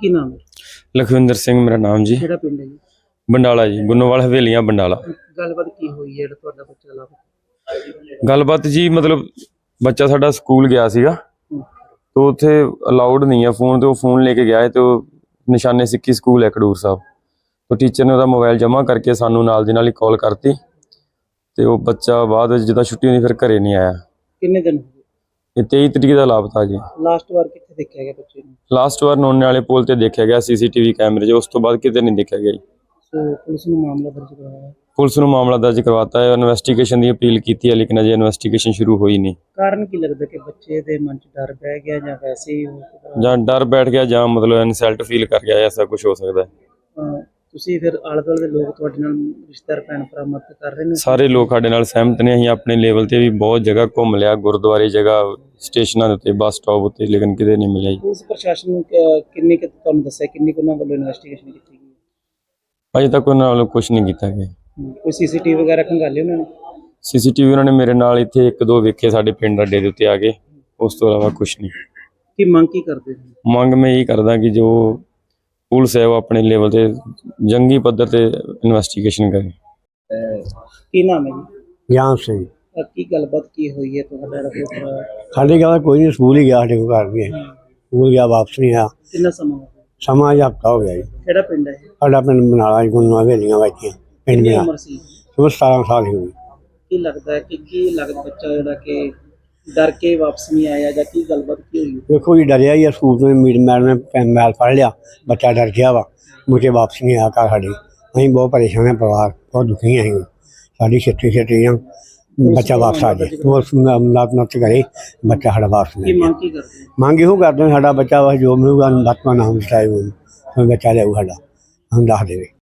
ਕੀ ਨਾਮ ਹੈ? ਲਖਵਿੰਦਰ ਸਿੰਘ ਮੇਰਾ ਨਾਮ ਜੀ। ਕਿਹੜਾ ਪਿੰਡ ਹੈ ਜੀ? ਬੰਡਾਲਾ ਜੀ ਗੁੰਨੋਵਾਲ ਹਵੇਲੀਆਂ ਬੰਡਾਲਾ। ਗੱਲਬਾਤ ਕੀ ਹੋਈ ਹੈ ਜਿਹੜਾ ਤੁਹਾਡਾ ਬੱਚਾ ਲਾਭ ਗੱਲਬਾਤ ਜੀ ਮਤਲਬ ਬੱਚਾ ਸਾਡਾ ਸਕੂਲ ਗਿਆ ਸੀਗਾ। ਤੇ ਉੱਥੇ ਅਲਾਉਡ ਨਹੀਂ ਆ ਫੋਨ ਤੇ ਉਹ ਫੋਨ ਲੈ ਕੇ ਗਿਆ ਹੈ ਤੇ ਉਹ ਨਿਸ਼ਾਨੇ ਸਿੱਕੀ ਸਕੂਲ ਹੈ ਖਡੂਰ ਸਾਹਿਬ। ਤੇ ਟੀਚਰ ਨੇ ਉਹਦਾ ਮੋਬਾਈਲ ਜਮ੍ਹਾਂ ਕਰਕੇ ਸਾਨੂੰ ਨਾਲ ਦੀ ਨਾਲ ਹੀ ਕਾਲ ਕਰਤੀ। ਤੇ ਉਹ ਬੱਚਾ ਬਾਅਦ ਵਿੱਚ ਜਦੋਂ ਛੁੱਟੀ ਹੋਈ ਫਿਰ ਘਰੇ ਨਹੀਂ ਆਇਆ। ਕਿੰਨੇ ਦਿਨ ਇਹ 23 ਤਰੀਕ ਦਾ ਲਾਪਤਾ ਜੀ। ਲਾਸਟ ਵਾਰ ਕਿੱਥੇ ਦੇਖਿਆ ਗਿਆ ਬੱਚੇ ਨੂੰ? ਲਾਸਟ ਵਾਰ ਨੋਨੇ ਵਾਲੇ ਪੁਲ ਤੇ ਦੇਖਿਆ ਗਿਆ ਸੀਸੀਟੀਵੀ ਕੈਮਰੇ 'ਚ ਉਸ ਤੋਂ ਬਾਅਦ ਕਿਤੇ ਨਹੀਂ ਦੇਖਿਆ ਗਿਆ ਜੀ। ਸੋ ਪੁਲਿਸ ਨੂੰ ਮਾਮਲਾ ਦਰਜ ਕਰਵਾਇਆ। ਪੁਲਿਸ ਨੂੰ ਮਾਮਲਾ ਦਰਜ ਕਰਵਾਤਾ ਹੈ। ਇਨਵੈਸਟੀਗੇਸ਼ਨ ਦੀ ਅਪੀਲ ਕੀਤੀ ਹੈ ਲੇਕਿਨ ਅਜੇ ਇਨਵੈਸਟੀਗੇਸ਼ਨ ਸ਼ੁਰੂ ਹੋਈ ਨਹੀਂ। ਕਾਰਨ ਕੀ ਲੱਗਦਾ ਕਿ ਬੱਚੇ ਦੇ ਮਨ 'ਚ ਡਰ ਬਹਿ ਗਿਆ ਜਾਂ ਵੈਸੇ ਹੀ ਉਹ ਕਿਤੇ- ਜਾਂ ਡਰ ਬੈਠ ਗਿਆ ਜਾਂ ਮਤਲਬ ਇਨਸਲਟ ਫੀਲ ਕਰ ਗਿਆ ਐਸਾ ਕੁਝ ਹੋ ਸਕਦਾ ਹੈ। ਅਹ ਤੁਸੀਂ ਫਿਰ ਆਲੇ ਦੁਆਲੇ ਦੇ ਲੋਕ ਤੁਹਾਡੇ ਨਾਲ ਰਿਸ਼ਤੇਦਾਰ ਭੈਣ ਭਰਾ ਮਦਦ ਕਰ ਰਹੇ ਨੇ? ਸਾਰੇ ਲੋਕ ਸਾਡੇ ਨਾਲ ਸਹਿਮਤ ਨੇ। ਅਸੀਂ ਆਪਣੇ ਲੈਵਲ ਤੇ ਵੀ ਬਹੁਤ ਜਗ੍ਹਾ ਘੁੰਮ ਲਿਆ। ਗੁਰਦੁਆਰੇ ਜਗ੍ਹਾ ਸਟੇਸ਼ਨਾਂ ਦੇ ਉੱਤੇ ਬੱਸ ਸਟਾਪ ਉੱਤੇ ਲੇਕਿਨ ਕਿਤੇ ਨਹੀਂ ਮਿਲਿਆ ਜੀ। ਪੁਲਿਸ ਪ੍ਰਸ਼ਾਸਨ ਨੂੰ ਕਿ- ਕਿੰਨੀ ਕੁ ਤੁਹਾਨੂੰ ਦੱਸਿਆ? ਕਿੰਨੀ ਕੁ ਉਹਨਾਂ ਵੱਲੋਂ ਇਨਵੈਸਟੀਗੇਸ਼ਨ ਕੀਤੀ ਗਈ? ਅਜੇ ਤੱਕ ਉਹਨਾਂ ਵੱਲੋਂ ਕੁਝ ਨਹੀਂ ਕੀਤਾ ਗਿਆ। ਹਮ, ਕੋਈ ਸੀਸੀਟੀਵੀ ਵਗੈਰਾ ਖੰਗਾਲੇ ਉਹਨਾਂ ਨੇ? ਸੀਸੀਟੀਵੀ ਉਹਨਾਂ ਨੇ ਮੇਰੇ ਨਾਲ ਇੱਥੇ ਇੱਕ ਦੋ ਵੇਖੇ ਸਾਡੇ ਪਿੰਡ ਅੱਡੇ ਦੇ ਉੱਤੇ ਆ ਕੇ। ਉਸ ਤੋਂ ਇਲਾਵਾ ਕੁਝ ਨਹੀਂ। ਕੀ ਮੰਗ ਕੀ ਕਰਦੇ ਹੋ ਮੰਗ ਮੈਂ ਇਹ ਕਰਦਾ ਕਿ ਜੋ ਪੁਲਿਸ ਹੈ ਉਹ ਆਪਣੇ ਲੈਵਲ ਤੇ ਜੰਗੀ ਪੱਧਰ ਤੇ ਇਨਵੈਸਟੀਗੇਸ਼ਨ ਕਰੇ। ਕੀ ਨਾਮ ਹੈ ਜੀ? ਗਿਆਨ ਸਿੰਘ। ਅਹ ਕੀ ਗੱਲਬਾਤ ਕੀ ਹੋਈ ਹੈ ਤੁਹਾਡਾ ਪੋਤਰਾ ਸਾਡੇ ਗੱਲ ਕੋਈ ਨਹੀਂ ਸਕੂਲ ਹੀ ਗਿਆ ਸਾਡੇ ਕੋਲ ਘਰ ਵੀ। ਹੈ। ਸਕੂਲ ਗਿਆ ਵਾਪਸ ਨਹੀਂ ਆਇਆ। ਕਿੰਨਾ ਸਮਾਂ ਹੋ ਗਿਆ? ਸਮਾਂ ਜਿਹਾ ਹਫ਼ਤਾ ਹੋ ਗਿਆ ਜੀ। ਕਿਹੜਾ ਪਿੰਡ ਹੈ ਇਹ? ਸਾਡਾ ਪਿੰਡ ਬਨਾਲਾ ਜੀ ਗੁੰਨਵਾ ਹਵੇਲੀਆਂ ਵਾਜੀਆਂ ਪਿੰਡ ਕਿੰਨੀ ਮੇਰਾ ਉਮਰ ਸੀ? ਉਹ 17 ਸਾਲ ਦੀ ਹੋਈ ਕੀ ਲੱਗਦਾ ਹੈ ਕਿ ਕੀ ਲੱਗਦਾ ਬੱਚਾ ਜਿਹੜਾ ਕਿ ਡਰ ਕੇ ਵਾਪਸ ਨਹੀਂ ਆਇਆ ਜਾਂ ਕੀ ਗੱਲਬਾਤ ਕੀ ਹੋਈ ਵੇਖੋ ਜੀ ਡਰਿਆ ਹੀ ਆ ਸਕੂਲ ਤੋਂ ਮੀਟ ਮੈਡਮ ਨੇ ਪੈਨ ਮੈਲ ਫੜ ਲਿਆ ਬੱਚਾ ਡਰ ਗਿਆ ਵਾ ਮੁਝੇ ਵਾਪਸ ਨਹੀਂ ਆਇਆ ਘਰ ਸਾਡੇ ਅਸੀਂ ਬਹੁਤ ਪਰੇਸ਼ਾਨ ਹਾਂ ਪਰਿਵਾਰ ਬਹੁਤ ਦੁਖੀ ਹਾਂ ਅਸੀਂ ਸਾਡੀ ਛੇਤੀ ਛੇਤੀ ਆ ਬੱਚਾ ਵਾਪਸ ਆ ਜਾਏ ਉਹ ਨਾਪ ਨਾਪ ਕਰੇ ਬੱਚਾ ਸਾਡਾ ਵਾਪਸ ਕੀ ਨਹੀਂ ਮੰਗ ਕੀ ਕਰਦੇ ਹੋ? ਮੰਗ ਇਹੋ ਕਰਦੇ ਹਾਂ ਸਾਡਾ ਬੱਚਾ ਵਾ